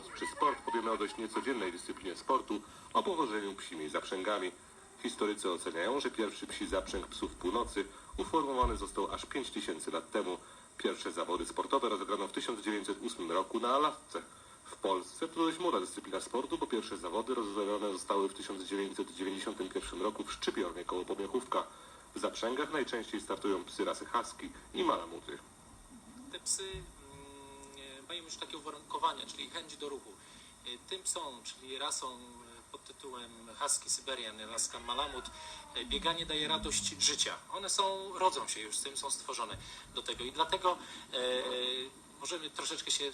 skok czy sport powiemy o dość niecodziennej dyscyplinie sportu, o powożeniu psimi zaprzęgami. Historycy oceniają, że pierwszy psi zaprzęg psów północy uformowany został aż 5 tysięcy lat temu. Pierwsze zawody sportowe rozegrano w 1908 roku na Alasce. W Polsce to dość młoda dyscyplina sportu, bo pierwsze zawody rozegrane zostały w 1991 roku w Szczypiornie koło Pomiechówka. W zaprzęgach najczęściej startują psy rasy husky i malamuty. te psy mm, mają już takie uwarunkowania, czyli chęć do ruchu. Y, Tym psom, czyli rasą y, pod tytułem Husky Syberian, Alaska Malamut, y, bieganie daje radość życia. One są, rodzą się już z tym, są stworzone do tego i dlatego e, możemy troszeczkę się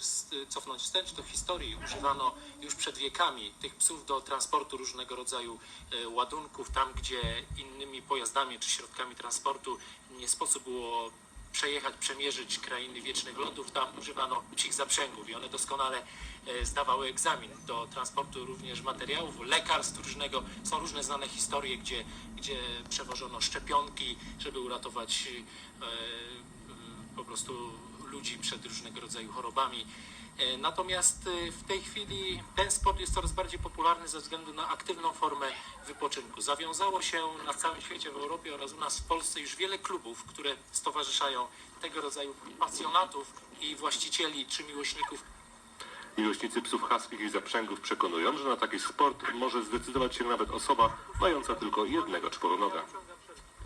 cofnąć wstecz do historii. Używano już przed wiekami tych psów do transportu różnego rodzaju ładunków, tam gdzie innymi pojazdami czy środkami transportu nie sposób było przejechać, przemierzyć krainy wiecznych lodów, tam używano psich zaprzęgów i one doskonale e, zdawały egzamin do transportu również materiałów, lekarstw różnego. Są różne znane historie, gdzie, gdzie przewożono szczepionki, żeby uratować e, e, po prostu ludzi przed różnego rodzaju chorobami. E, Natomiast e, w tej chwili ten sport jest coraz bardziej popularny ze względu na aktywną formę wypoczynku. Zawiązało się na całym świecie, w Europie oraz u nas w Polsce już wiele klubów, które stowarzyszają tego rodzaju pasjonatów i właścicieli czy miłośników Miłośnicy psów huskich i zaprzęgów przekonują, że na taki sport może zdecydować się nawet osoba mająca tylko jednego czworonoga.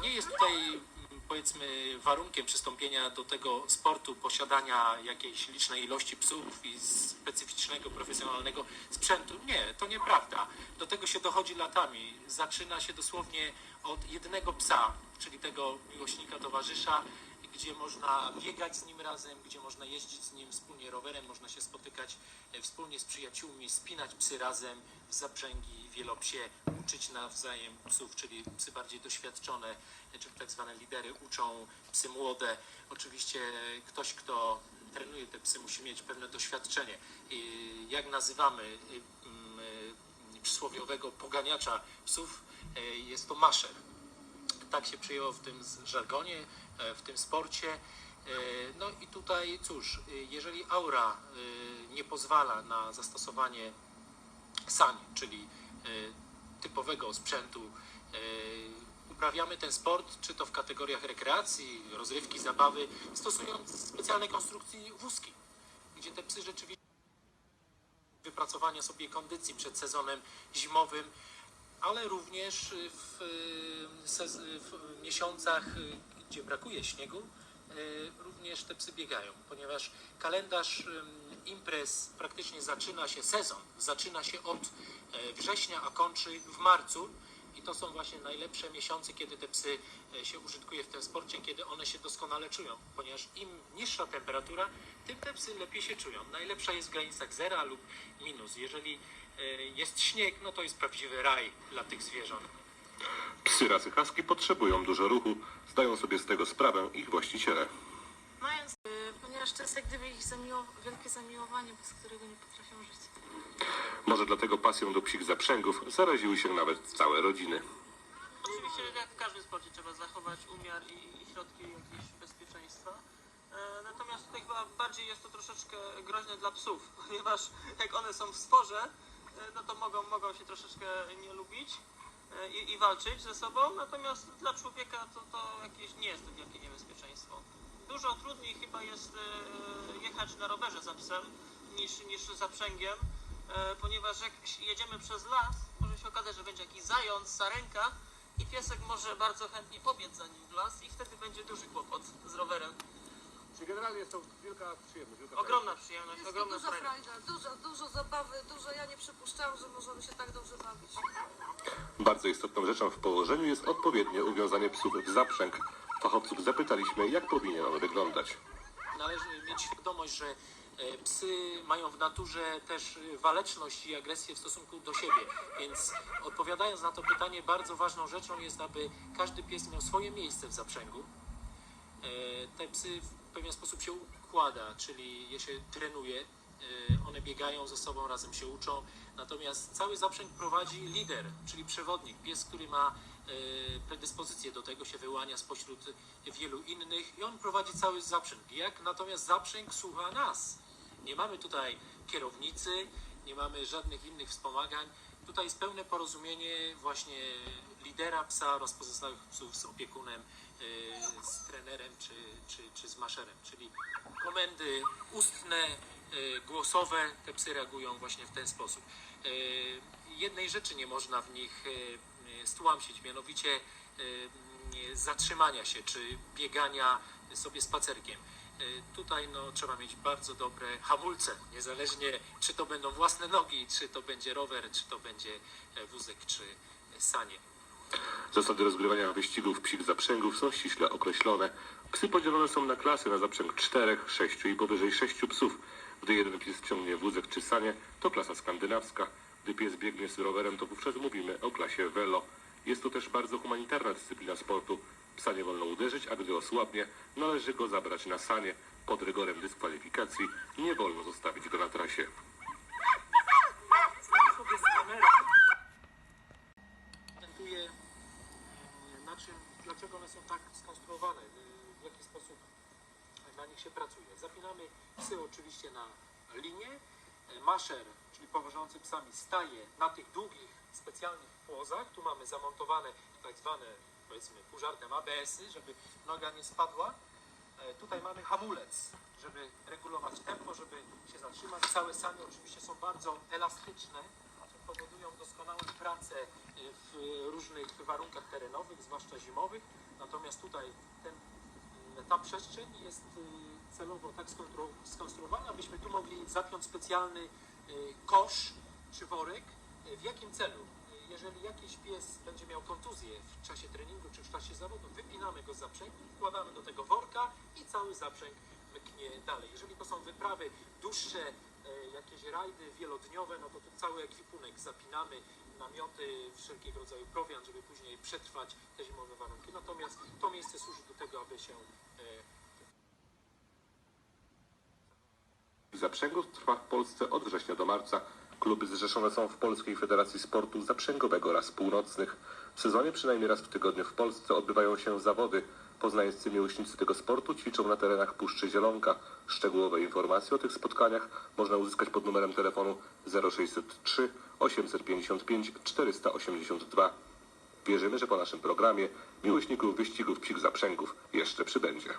Nie jest tutaj powiedzmy warunkiem przystąpienia do tego sportu posiadania jakiejś licznej ilości psów i specyficznego, profesjonalnego sprzętu. Nie, to nieprawda. Do tego się dochodzi latami. Zaczyna się dosłownie od jednego psa, czyli tego miłośnika, towarzysza, gdzie można biegać z nim razem, gdzie można jeździć z nim wspólnie rowerem, można się spotykać e, wspólnie z przyjaciółmi, spinać psy razem w zaprzęgi wielopsie, uczyć nawzajem psów, czyli psy bardziej doświadczone, e, czyli tak zwane lidery uczą psy młode. Oczywiście ktoś, kto trenuje te psy, musi mieć pewne doświadczenie. Jak nazywamy y, mm, y, przysłowiowego poganiacza psów, e, jest to maszer tak się przyjęło w tym żargonie, e, w tym sporcie. E, No i tutaj cóż, e, jeżeli aura nie pozwala na zastosowanie sań, czyli typowego sprzętu, uprawiamy ten sport, czy to w kategoriach rekreacji, rozrywki, zabawy, stosując specjalne konstrukcji wózki, gdzie te psy rzeczywiście wypracowania sobie kondycji przed sezonem zimowym, ale również w, sez- w miesiącach, gdzie brakuje śniegu, również te psy biegają, ponieważ kalendarz imprez praktycznie zaczyna się, sezon zaczyna się od e, września, a kończy w marcu. To są właśnie najlepsze miesiące, kiedy te psy e, się użytkuje w tym sporcie, kiedy one się doskonale czują, ponieważ im niższa temperatura, tym te psy lepiej się czują. Najlepsza jest w granicach zera lub minus. Jeżeli e, jest śnieg, no to jest prawdziwy raj dla tych zwierząt. Psy rasy husky potrzebują dużo ruchu, zdają sobie z tego sprawę ich właściciele. To jest jak gdyby ich zamiło, wielkie zamiłowanie, bez którego nie potrafią żyć. Może dlatego pasją do psich zaprzęgów zaraziły się nawet całe rodziny. Oczywiście jak w każdym sporcie trzeba zachować umiar i, i środki jakieś bezpieczeństwa. E, natomiast tutaj chyba bardziej jest to troszeczkę groźne dla psów, ponieważ jak one są w sporze, e, no to mogą, mogą się troszeczkę nie lubić e, i, i walczyć ze sobą, natomiast dla człowieka to, to jakieś nie jest to wielkie niebezpieczeństwo. Dużo trudniej chyba jest e, jechać na rowerze za psem niż, niż za przęgiem, e, ponieważ jak jedziemy przez las, może się okazać, że będzie jakiś zając, sarenka i piesek może bardzo chętnie pobiec za nim w las i wtedy będzie duży kłopot z rowerem. Czy generalnie jest to wielka przyjemność? Wielka Ogromna przyjemność, Jest ogromna duża frajda. frajda, dużo, dużo zabawy, dużo. Ja nie przypuszczałam, że możemy się tak dobrze bawić. Bardzo istotną rzeczą w położeniu jest odpowiednie uwiązanie psów w zaprzęg. Fachowców zapytaliśmy, jak powinien on wyglądać. Należy mieć świadomość, że e, psy mają w naturze też e, waleczność i agresję w stosunku do siebie. Więc odpowiadając na to pytanie, bardzo ważną rzeczą jest, aby każdy pies miał swoje miejsce w zaprzęgu. E, Te psy w pewien sposób się układa, czyli je się trenuje, one biegają ze sobą, razem się uczą. Natomiast cały zaprzęg prowadzi lider, czyli przewodnik, pies, który ma e, predyspozycję do tego, się wyłania spośród wielu innych i on prowadzi cały zaprzęg. Jak natomiast zaprzęg słucha nas Nie mamy tutaj kierownicy, nie mamy żadnych innych wspomagań. Tutaj jest pełne porozumienie właśnie lidera psa oraz pozostałych psów z opiekunem, y, z trenerem czy, czy, czy z maszerem, czyli komendy ustne, y, głosowe, te psy reagują właśnie w ten sposób. Y, Jednej rzeczy nie można w nich y, y, stłamsić, mianowicie y, y, zatrzymania się czy biegania sobie spacerkiem. Y, Tutaj no, trzeba mieć bardzo dobre hamulce, niezależnie czy to będą własne nogi, czy to będzie rower, czy to będzie e, wózek, czy sanie. Zasady rozgrywania wyścigów psich zaprzęgów są ściśle określone. Psy podzielone są na klasy na zaprzęg czterech, sześciu i powyżej sześciu psów. Gdy jeden pies ciągnie wózek czy sanie, to klasa skandynawska. Gdy pies biegnie z rowerem, to wówczas mówimy o klasie velo. Jest to też bardzo humanitarna dyscyplina sportu. Psa nie wolno uderzyć, a gdy osłabnie, należy go zabrać na sanie. Pod rygorem dyskwalifikacji nie wolno zostawić go na trasie. sobie z kamerą prezentuje mm, na czym, dlaczego one są tak skonstruowane, y, w jaki sposób na nich się pracuje. Zapinamy psy oczywiście na linię. Y, Maszer, czyli powożący psami, staje na tych długich, specjalnych płozach. Tu mamy zamontowane tak zwane, powiedzmy, pół żartem ABS-y, żeby noga nie spadła. E, Tutaj mamy hamulec, żeby regulować tempo, żeby się zatrzymać. Całe sanie oczywiście są bardzo elastyczne, powodują doskonałą pracę e, w różnych warunkach terenowych, zwłaszcza zimowych. Natomiast tutaj ten, mm, ta przestrzeń jest y, celowo tak skonstruowana, abyśmy tu mogli zapiąć specjalny y, kosz czy worek. Y, W jakim celu? Y, Jeżeli jakiś pies będzie miał kontuzję w czasie treningu czy w czasie zawodu, wypinamy go z zaprzęgu, wkładamy do tego worka i cały zaprzęg mknie dalej. Jeżeli to są wyprawy dłuższe, jakieś rajdy wielodniowe, no to tu cały ekwipunek zapinamy, namioty, wszelkiego rodzaju prowiant, żeby później przetrwać te zimowe warunki. Natomiast to miejsce służy do tego, aby się e, Zaprzęgów trwa w Polsce od września do marca. Kluby zrzeszone są w Polskiej Federacji Sportu Zaprzęgowego oraz Północnych. W sezonie przynajmniej raz w tygodniu w Polsce odbywają się zawody. Poznańscy miłośnicy tego sportu ćwiczą na terenach Puszczy Zielonka. Szczegółowe informacje o tych spotkaniach można uzyskać pod numerem telefonu 0603 855 482. Wierzymy, że po naszym programie miłośników wyścigów psich zaprzęgów jeszcze przybędzie.